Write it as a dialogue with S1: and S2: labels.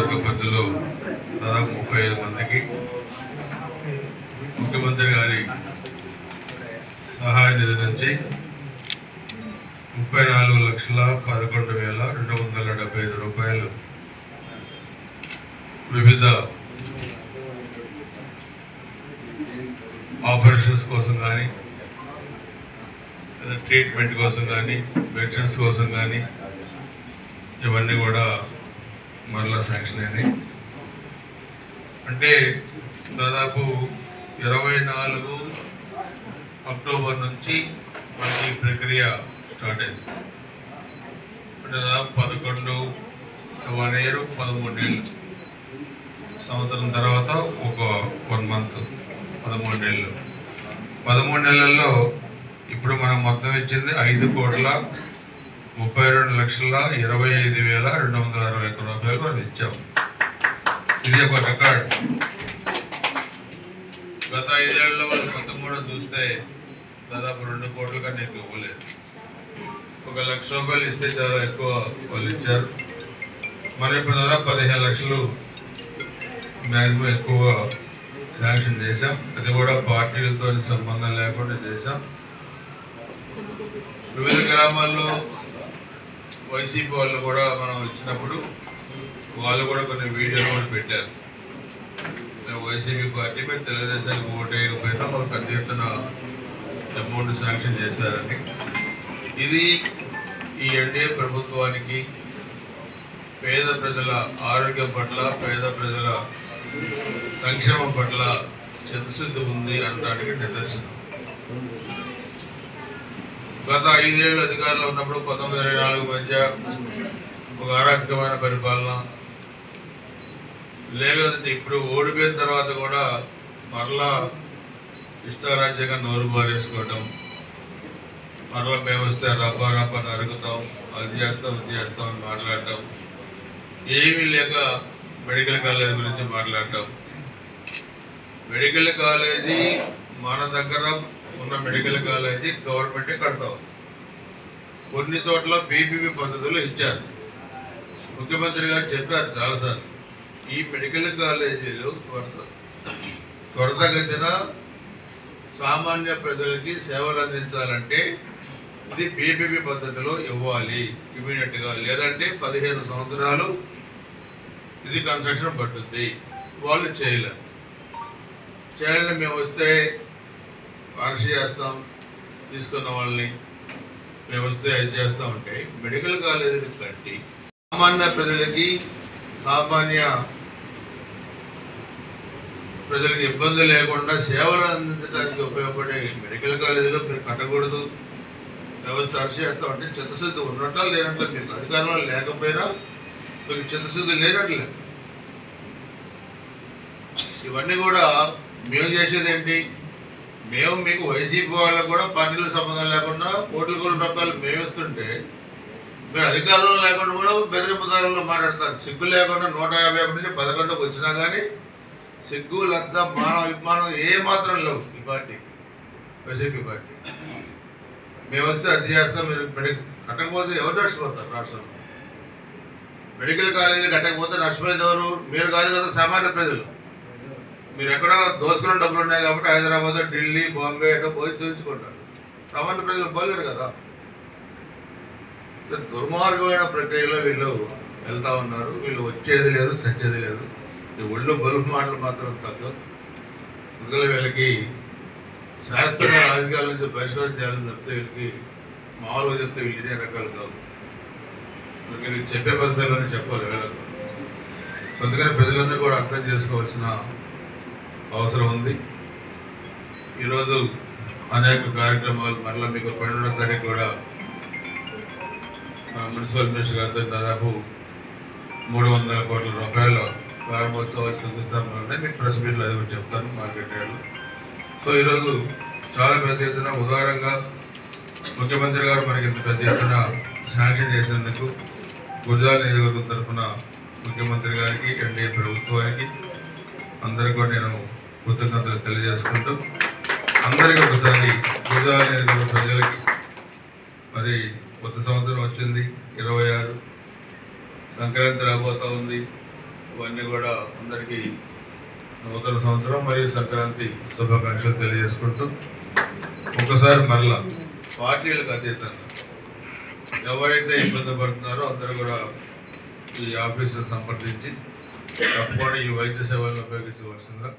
S1: గురిజాల దాదాపు ముప్పై ఐదు మందికి ముఖ్యమంత్రి గారి సహాయ నిధి నుంచి ముప్పై నాలుగు లక్షల పదకొండు వేల రెండు వందల డెబ్బై ఐదు రూపాయలు వివిధ ఆపరేషన్స్ కోసం కానీ లేదా ట్రీట్మెంట్ కోసం కానీ మెడిసిన్స్ కోసం కానీ ఇవన్నీ కూడా మరలా శాంక్షన్ అయినాయి అంటే దాదాపు ఇరవై నాలుగు అక్టోబర్ నుంచి మనకి ఈ ప్రక్రియ స్టార్ట్ అయింది. అంటే దాదాపు పదకొండు వన్ ఇయర్ పదమూడేళ్ళు సంవత్సరం తర్వాత ఒక వన్ మంత్ పదమూడు నెలలు. పదమూడు నెలల్లో ఇప్పుడు మనం మొత్తం ఇచ్చింది ఐదు కోట్ల ముప్పై రెండు లక్షల ఇరవై ఐదు వేల రెండు వందల అరవై ఒక్క రూపాయలు మనం ఇచ్చాం. ఇది ఒక రికార్డ్. గత ఐదేళ్ళలో వాళ్ళు మొత్తం కూడా చూస్తే దాదాపు రెండు కోట్ల కన్నా ఎక్కువ ఇవ్వలేదు. ఒక లక్ష రూపాయలు ఇస్తే చాలా ఎక్కువ వాళ్ళు ఇచ్చారు. మనం ఇప్పుడు దాదాపు పదిహేను లక్షలు మ్యాక్సిమం ఎక్కువ శాంక్షన్ చేశాం. అది కూడా పార్టీలతో సంబంధం లేకుండా చేశాం. వివిధ గ్రామాల్లో వైసీపీ వాళ్ళు కూడా మనం ఇచ్చినప్పుడు వాళ్ళు కూడా కొన్ని వీడియోలు కూడా పెట్టారు. వైసీపీ పార్టీ మీద తెలుగుదేశానికి ఓటేయకపోయినా వేయకపోయినా పెద్ద ఎత్తున అమౌంట్ శాంక్షన్ చేశారని. ఇది ఈ ఎన్డీఏ ప్రభుత్వానికి పేద ప్రజల ఆరోగ్యం పట్ల పేద ప్రజల సంక్షేమం పట్ల చిత్తశుద్ధి ఉంది అనడానికి నిదర్శనం గత ఐదేళ్ళు అధికారంలో ఉన్నప్పుడు పంతొమ్మిది ఇరవై నాలుగు మధ్య ఒక అరాచకమైన పరిపాలన. లేదంటే ఇప్పుడు ఓడిపోయిన తర్వాత కూడా మరలా ఇష్టారాజ్యంగా నోరు బారేసుకోవటం మరలా మేము వస్తే రబ్బా రబ్బా నరుకుతాం అది చేస్తాం ఇది చేస్తాం అని మాట్లాడటం ఏమీ లేక మెడికల్ కాలేజ్ గురించి మాట్లాడటం. మెడికల్ కాలేజీ మన దగ్గర ఉన్న మెడికల్ కాలేజీ గవర్నమెంటే కడతాం కొన్ని చోట్ల పీపీపీ పద్ధతులు ఇచ్చారు. ముఖ్యమంత్రి గారు చెప్పారు చాలాసార్లు ఈ మెడికల్ కాలేజీలు త్వరత త్వరతగతిన సామాన్య ప్రజలకి సేవలు అందించాలంటే ఇది పీపీపీ పద్ధతిలో ఇవ్వాలి ఇమీడియట్గా. లేదంటే పదిహేను సంవత్సరాలు ఇది కన్స్ట్రక్షన్ పట్టుద్ది. వాళ్ళు చేయలేరు. చేయాలని మేము వస్తే అరెస్ట్ చేస్తాం తీసుకున్న వాళ్ళని మేము వస్తే అది చేస్తామంటే మెడికల్ కాలేజీని కట్టి సామాన్య ప్రజలకి సామాన్య ప్రజలకు ఇబ్బంది లేకుండా సేవలు అందించడానికి ఉపయోగపడే మెడికల్ కాలేజీలో మీరు కట్టకూడదు. వ్యవస్థ చేస్తాం చేస్తామంటే చిత్తశుద్ధి ఉన్నట్లా లేనట్లే మీకు అధికారంలో లేకపోయినా మీకు చిత్తశుద్ధి లేనట్లే ఇవన్నీ కూడా మేము చేసేది ఏంటి? మేము మీకు వైసీపీ వాళ్ళకు కూడా పార్టీలకు సంబంధం లేకుండా కోట్ల కోట్ల రూపాయలు మేమిస్తుంటే మీరు అధికారంలో లేకుండా కూడా బెదిరింపుదారుల్లో మాట్లాడతారు. సిగ్గు లేకుండా నూట యాభై ఒకటి నుంచి పదకొండుకి వచ్చినా కానీ సిగ్గు లక్ష మానవ విమానం ఏ మాత్రం లేవు ఈ పార్టీ వైసీపీ పార్టీ. మేము వస్తే అది చేస్తాం మీరు మెడికల్ కట్టకపోతే ఎవరు నష్టపోతారు రాష్ట్రంలో? మెడికల్ కాలేజీ కట్టకపోతే నష్టపోయేది ఎవరు? మీరు కాదు కదా సామాన్య ప్రజలు. మీరు ఎక్కడో దోసుకున్న డబ్బులు ఉన్నాయి కాబట్టి హైదరాబాద్ ఢిల్లీ బాంబే ఎటో పోయి చూపించుకుంటారు సామాన్య ప్రజలు పోలేరు కదా. దుర్మార్గమైన ప్రక్రియలో వీళ్ళు వెళ్తా ఉన్నారు. వీళ్ళు వచ్చేది లేదు సచ్చేది లేదు. ఈ ఒళ్ళు బలుపు మాటలు మాత్రం తక్కువ మిగిలిన వీళ్ళకి శాస్త్రీయ రాజకీయాల నుంచి పరిశోధన చేయాలని చెప్తే వీళ్ళకి మామూలుగా చెప్తే వీళ్ళు ఇదే రకాలు కావు. వీళ్ళకి చెప్పే పద్ధతిలోనే చెప్పాలి వీళ్ళకు. సో అందుకని ప్రజలందరూ కూడా అర్థం చేసుకోవాల్సిన అవసరం ఉంది ఈరోజు అనేక కార్యక్రమాలు మరలా మీకు పన్నెండో తారీఖు కూడా మున్సిపల్ మినిస్టర్ గారితో దాదాపు మూడు వందల కోట్ల రూపాయల ప్రారంభోత్సవాలు శంకుస్థాపన మీకు ప్రెస్ మీట్లు అది కూడా చెప్తాను మార్కెట్ యార్డ్లో సో ఈరోజు చాలా పెద్ద ఎత్తున ఉదారంగా ముఖ్యమంత్రి గారు మనకి ఇంత పెద్ద ఎత్తున శాంక్షన్ చేసినందుకు గుజరాత్ నియోజకవర్గం తరఫున ముఖ్యమంత్రి గారికి ఎన్డీఏ ప్రభుత్వానికి అందరికీ నేను కృతజ్ఞతలు తెలియజేసుకుంటూ అందరికీ ఒకసారి గోదావరి ప్రజలకి మరి కొత్త సంవత్సరం వచ్చింది ఇరవై ఆరు. సంక్రాంతి రాబోతా ఉంది. ఇవన్నీ కూడా అందరికీ నూతన సంవత్సరం మరియు సంక్రాంతి శుభాకాంక్షలు తెలియజేసుకుంటూ ఒకసారి మరలా పార్టీలకు అతీతంగా ఎవరైతే ఇబ్బంది పడుతున్నారో అందరూ కూడా ఈ ఆఫీసును సంప్రదించి తప్పకుండా ఈ వైద్య సేవలను ఉపయోగించవలసిందిగా